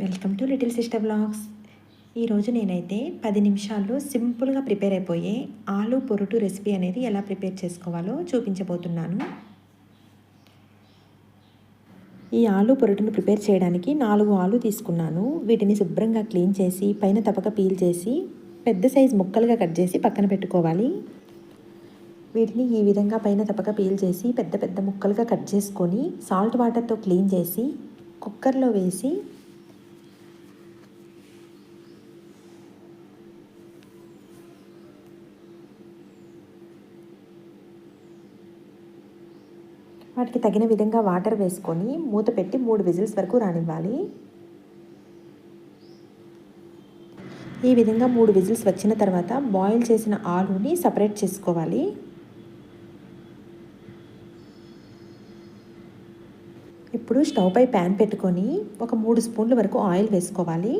Welcome to little sister blogs. ఈరోజు నేనైతే పది నిమిషాల్లో సింపుల్గా ప్రిపేర్ అయిపోయే ఆలు పొరుటు రెసిపీ అనేది ఎలా ప్రిపేర్ చేసుకోవాలో చూపించబోతున్నాను. ఈ ఆలు పొరుటును ప్రిపేర్ చేయడానికి నాలుగు ఆలు తీసుకున్నాను. వీటిని శుభ్రంగా క్లీన్ చేసి పైన తపక పీల్ చేసి పెద్ద సైజ్ ముక్కలుగా కట్ చేసి పక్కన పెట్టుకోవాలి. వీటిని ఈ విధంగా పైన తప్పక పీల్ చేసి పెద్ద పెద్ద ముక్కలుగా కట్ చేసుకొని సాల్ట్ వాటర్తో క్లీన్ చేసి కుక్కర్లో వేసి వాటికి తగిన విధంగా వాటర్ వేసుకొని మూత పెట్టి మూడు విజిల్స్ వరకు రానివ్వాలి. ఈ విధంగా మూడు విజిల్స్ వచ్చిన తర్వాత బాయిల్ చేసిన ఆలుని సపరేట్ చేసుకోవాలి. ఇప్పుడు స్టవ్ పై ప్యాన్ పెట్టుకొని ఒక మూడు స్పూన్ల వరకు ఆయిల్ వేసుకోవాలి.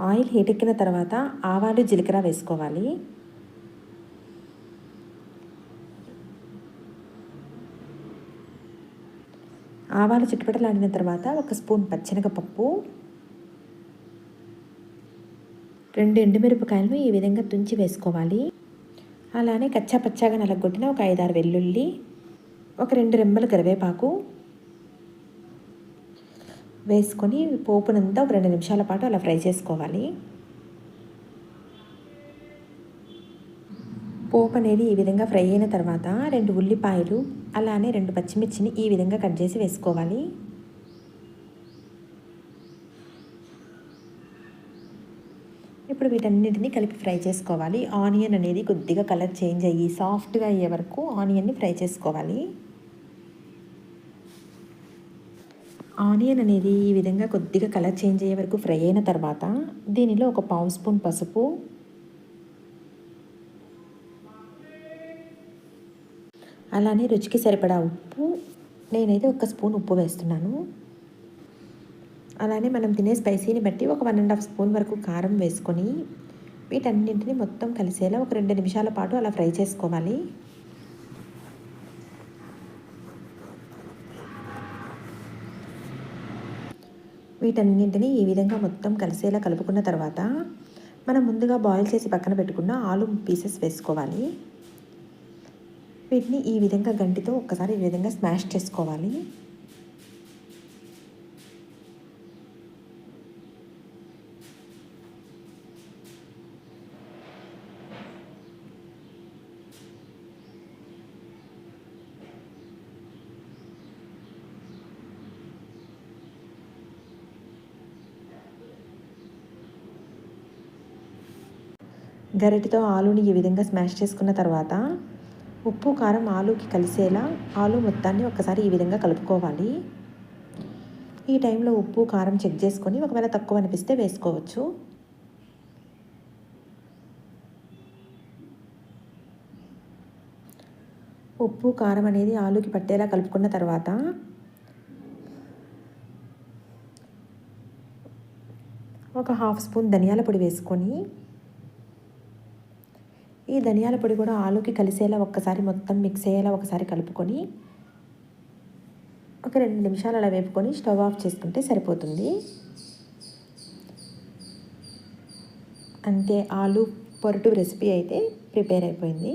ఆయిల్ హీట్ ఎక్కిన తర్వాత ఆవాలు జీలకర్ర వేసుకోవాలి. ఆవాలు చిట్టుపటలాడిన తర్వాత ఒక స్పూన్ పచ్చనగపప్పు. రెండు ఎండుమిరపకాయలను ఈ విధంగా తుంచి వేసుకోవాలి. అలానే కచ్చా పచ్చాగా నలగొట్టిన ఒక ఐదారు వెల్లుల్లి ఒక రెండు రెమ్మలు కరివేపాకు వేసుకొని పోపునంతా ఒక రెండు నిమిషాల పాటు అలా ఫ్రై చేసుకోవాలి. పోపు అనేది ఈ విధంగా ఫ్రై అయిన తర్వాత రెండు ఉల్లిపాయలు అలానే రెండు పచ్చిమిర్చిని ఈ విధంగా కట్ చేసి వేసుకోవాలి. ఇప్పుడు వీటన్నిటిని కలిపి ఫ్రై చేసుకోవాలి. ఆనియన్ అనేది కొద్దిగా కలర్ చేంజ్ అయ్యి సాఫ్ట్గా అయ్యే వరకు ఆనియన్ని ఫ్రై చేసుకోవాలి. ఆనియన్ అనేది ఈ విధంగా కొద్దిగా కలర్ చేంజ్ అయ్యే వరకు ఫ్రై అయిన తర్వాత దీనిలో ఒక పావు స్పూన్ పసుపు. అలానే రుచికి సరిపడా ఉప్పు. నేనైతే ఒక స్పూన్ ఉప్పు వేస్తున్నాను. అలానే మనం తినే స్పైసీని బట్టి ఒక వన్ అండ్ హాఫ్ స్పూన్ వరకు కారం వేసుకొని వీటన్నింటిని మొత్తం కలిసేలా ఒక రెండు నిమిషాల పాటు అలా ఫ్రై చేసుకోవాలి. వీటన్నింటినీ ఈ విధంగా మొత్తం కలిసేలా కలుపుకున్న తర్వాత మనం ముందుగా బాయిల్ చేసి పక్కన పెట్టుకున్న ఆలు పీసెస్ వేసుకోవాలి. వీటిని ఈ విధంగా గంటితో ఒక్కసారి ఈ విధంగా స్మాష్ చేసుకోవాలి. గరిటతో ఆలుని ఈ విధంగా స్మాష్ చేసుకున్న తర్వాత ఉప్పు కారం ఆలుకి కలిసేలా ఆలు మొత్తాన్ని ఒక్కసారి ఈ విధంగా కలుపుకోవాలి. ఈ టైంలో ఉప్పు కారం చెక్ చేసుకొని ఒకవేళ తక్కువ అనిపిస్తే వేసుకోవచ్చు. ఉప్పు కారం అనేది ఆలుకి పట్టేలా కలుపుకున్న తర్వాత ఒక హాఫ్ స్పూన్ ధనియాల పొడి వేసుకొని ఈ ధనియాల పొడి కూడా ఆలుకి కలిసేలా ఒక్కసారి మొత్తం మిక్స్ అయ్యేలా ఒకసారి కలుపుకొని ఒక రెండు నిమిషాలు అలా వేపుకొని స్టవ్ ఆఫ్ చేసుకుంటే సరిపోతుంది. అంతే ఆలు పొరటు రెసిపీ అయితే ప్రిపేర్ అయిపోయింది.